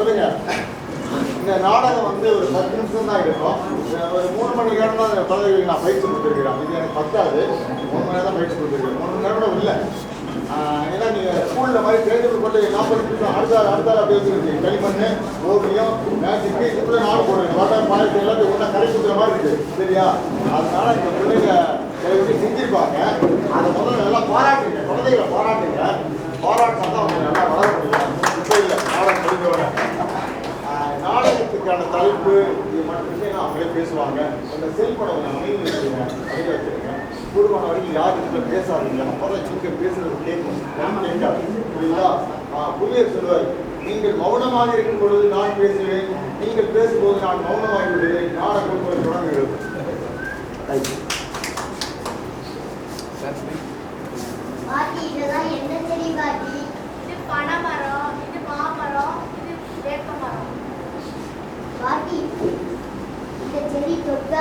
சொல்லுங்க. இந்த நாடகம் வந்து ஒரு பத்து நிமிஷம் தான் இருக்கும் ஒரு மூணு மணி நேரம் தான் குழந்தைகளுக்கு நான் பயிற்சி கொடுத்துருக்கிறேன். இது எனக்கு பத்தாது. மூணு மணி நேரம் தான் பயிற்சி கொடுத்துருக்கேன் மூணு மணி நேரம் கூட இல்லை. ஏன்னா நீங்கள் ஸ்கூலில் மாதிரி தேர்தல் கொண்டு நாற்பது நிமிஷம் அடுத்த அடுத்த அப்படியே வச்சுருக்கு களிமண் ஓவியம் மேஜிக்கு இதுக்குள்ள நாள் போடுறேன் வாட்டர் பாயசம் எல்லாத்தையும் ஒன்றா கரை கொடுக்குற மாதிரி இருக்குது சரியா? அதனால இந்த பிள்ளைங்க சில செஞ்சிருப்பாங்க. அதை முதல்ல நல்லா பாராட்டுங்க. குழந்தைகளை பாராட்டு பேசுவாங்க. அந்த செல்போனை அமைதி வச்சுருங்க அமைதி வச்சுருங்க கூடுமான வரைக்கும் யாருக்கிட்ட பேசாதீங்க. அப்பதான் சிங்க பேசுறது கேட்கும். நான் கேட்காது புரியுதா? ஆஹ் புவியர் நீங்கள் மௌனமாக இருக்கும் பொழுது நான் பேசுவேன். நீங்கள் பேசும்போது நான் மௌனமாகி விடுவேன் நாடகம் தொடங்குகிறது. தேங்க்யூ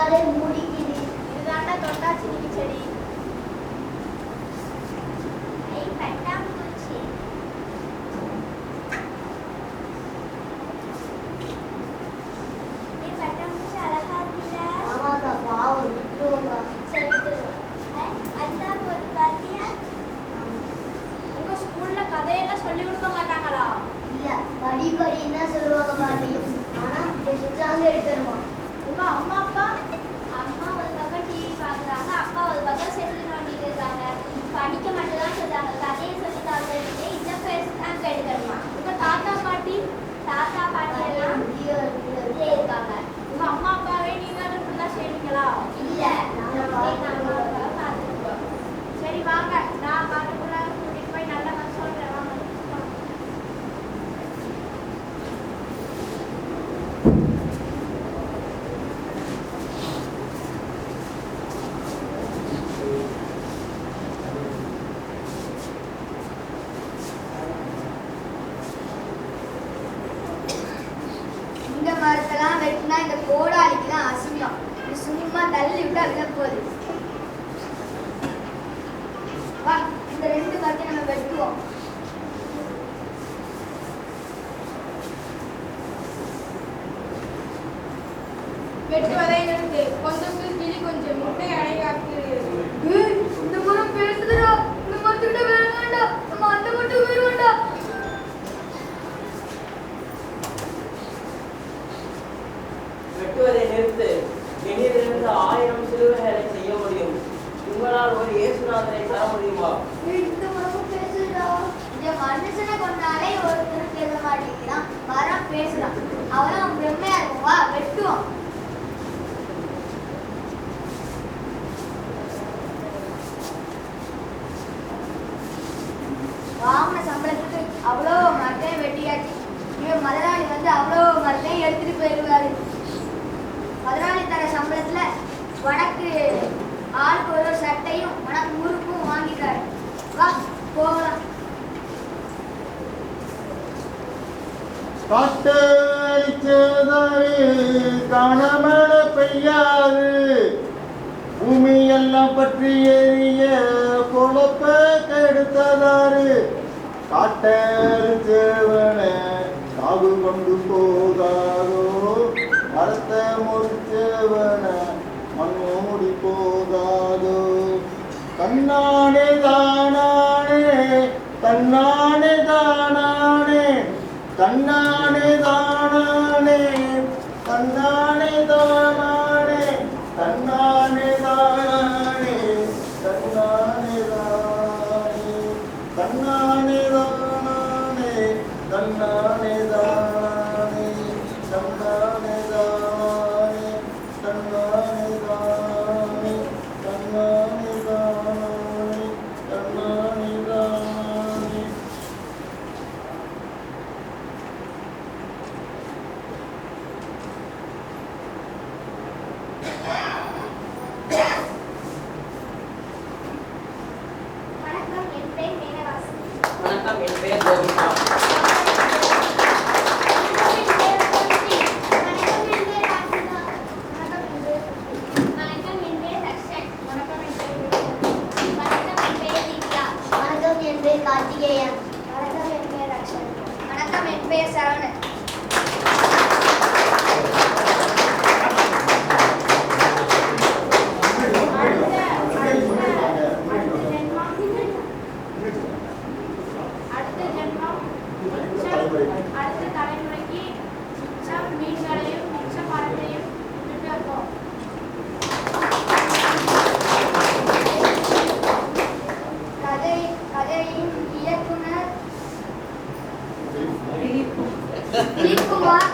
তাদের வெட்டினா இந்த கோடாலிக்கு தான் அசிங்கம் இது சும்மா தள்ளி விட்டு விட போகுது. வா இந்த ரெண்டு மரத்தை நம்ம வெட்டுவோம். வெட்டுவதை நிறுத்து. கொஞ்சம் கிளி கொஞ்சம் முட்டை அடைகாக்கிறது ஏய், இந்த மரம் பேசுதுடா இந்த மரத்துக்கிட்ட வேணாண்டா நம்ம அந்த மட்டும் போயிருவோம்டா வெட்டுவதை நிறுத்து. என்னிலிருந்து ஆயிரம் சிலுவைகளை செய்ய முடியும். உங்களால் ஒரு இயேசுநாதனை தர முடியுமா? இந்த மனுஷனை கொண்டாலே ஒருத்தர் பேச மாட்டேங்கிறான் மரம் பேசுறான். அவன் பிரம்மையா இருக்கும் வா காட்டடிச்சதாரு கனமழை பெய்யாது. பூமி எல்லாம் பற்றி எரிய குழப்ப கெடுத்ததாறு. காட்டடிச்சவன காவு கொண்டு போகாதோ மரத்த முறிச்சவன மண்ணோடி போகாதோ கண்ணானே தானானே தன்னானே தன்னானே தானானே தன்னானே தானானே. வணக்கம் என் பெயர் கோவிந்தா. வணக்கம் என் பெயர் கார்த்திகேயன். வணக்கம் என் பெயர் ரக்ஷன். வணக்கம் என் பெயர் சரவணன். திலீப்குமார்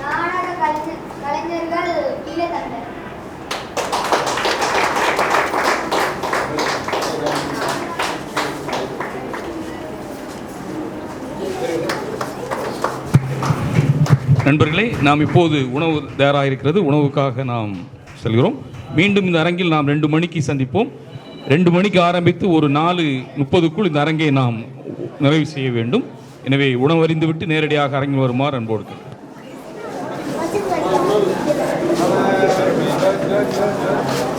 நாடக கலைஞர்கள் கீழே நண்பர்களே நாம் இப்போது உணவு தயாராக இருக்கிறது உணவுக்காக நாம் செல்கிறோம். மீண்டும் இந்த அரங்கில் நாம் ரெண்டு மணிக்கு சந்திப்போம். ரெண்டு மணிக்கு ஆரம்பித்து ஒரு நாலு முப்பதுக்குள் இந்த அரங்கை நாம் நிறைவு செய்ய வேண்டும் எனவே உணவு அறிந்துவிட்டு நேரடியாக அரங்கில் வருமாறு அன்போடு Thank you.